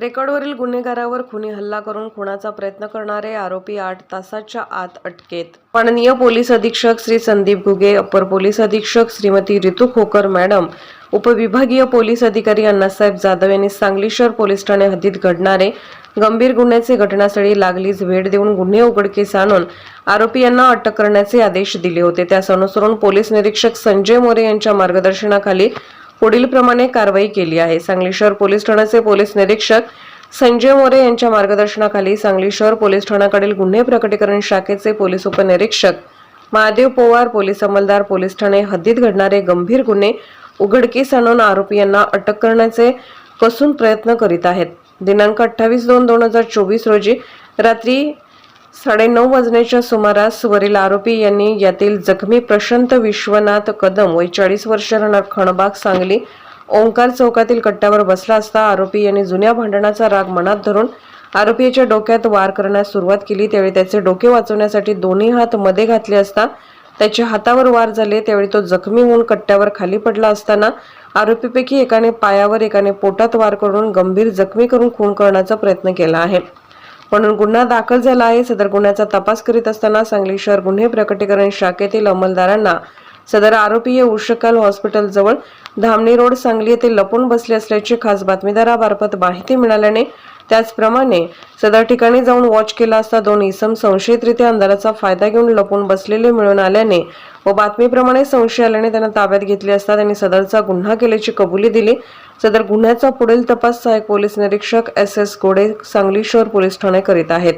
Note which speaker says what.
Speaker 1: रेकॉर्डवरील गुन्हेगारावर खुनी हल्ला करून खुनाचा प्रयत्न करणारे आरोपी आठ तासाच्या आत अटकेत. माननीय पोलीस अधीक्षक श्री संदीप घुगे अपर पोलीस अधीक्षक श्रीमती रितू खोकर मॅडम उपविभागीय पोलीस अधिकारी अण्णासाहेब जाधव यांनी सांगली शहर पोलीस ठाणे हद्दीत घडणारे गंभीर गुन्ह्याचे घटनास्थळी लागलीच भेट देऊन गुन्हे उघडकीस आणून आरोपी यांना अटक करण्याचे आदेश दिले होते. त्यास अनुसरून पोलीस निरीक्षक संजय मोरे यांच्या मार्गदर्शनाखाली पुढील प्रमाणे कारवाई केली आहे. सांगली शहर पोलीस ठाण्याचे पोलीस निरीक्षक संजय मोरे यांच्या मार्गदर्शनाखाली सांगली शहर पोलीस ठाण्याकडील गुन्हे प्रकटीकरण शाखेचे पोलीस उपनिरीक्षक महादेव पोवार पोलीस अंमलदार पोलीस ठाणे हद्दीत घडणारे गंभीर गुन्हे उघडकीस आणून आरोपी यांना अटक करण्याचे कसून प्रयत्न करीत आहेत. दिनांक अठ्ठावीस दोन दोन हजार चोवीस रोजी रात्री साडेनऊ वाजण्याच्या सुमारास वरील आरोपी यांनी यातील जखमी प्रशांत विश्वनाथ कदम वय चाळीस वर्ष राहणार खणबाग सांगली ओंकार चौकातील कट्ट्यावर बसला असता आरोपी यांनी जुन्या भांडणाचा राग मनात धरून आरोपीच्या डोक्यात वार करण्यास सुरुवात केली. त्यावेळी त्याचे डोके वाचवण्यासाठी दोन्ही हात मध्ये घातले असता त्याच्या हातावर वार झाले. त्यावेळी तो जखमी होऊन कट्ट्यावर खाली पडला असताना आरोपीपैकी एकाने पायावर एकाने पोटात वार करून गंभीर जखमी करून खून करण्याचा प्रयत्न केला आहे. म्हणून गुन्हा दाखल झाला आहे. सदर गुन्ह्याचा तपास करीत असताना सांगली शहर गुन्हे प्रकटीकरण शाखेतील अंमलदारांना सदर आरोपी हे उशकाल हॉस्पिटलजवळ धामणी रोड सांगली येथे लपून बसले असल्याची खास बातमीदारामार्फत माहिती मिळाल्याने त्याचप्रमाणे सदर ठिकाणी जाऊन वॉच केला असता दोन इसम संशयितरित्या अंधाराचा फायदा घेऊन लपून बसलेले मिळून आल्याने व बातमीप्रमाणे संशय आल्याने त्यांना ताब्यात घेतले असता त्यांनी सदरचा गुन्हा केल्याची कबुली दिली. सदर गुन्ह्याचा पुढील तपास सहाय्यक पोलीस निरीक्षक एस एस गोडे सांगली शहर पोलीस ठाणे करीत आहेत.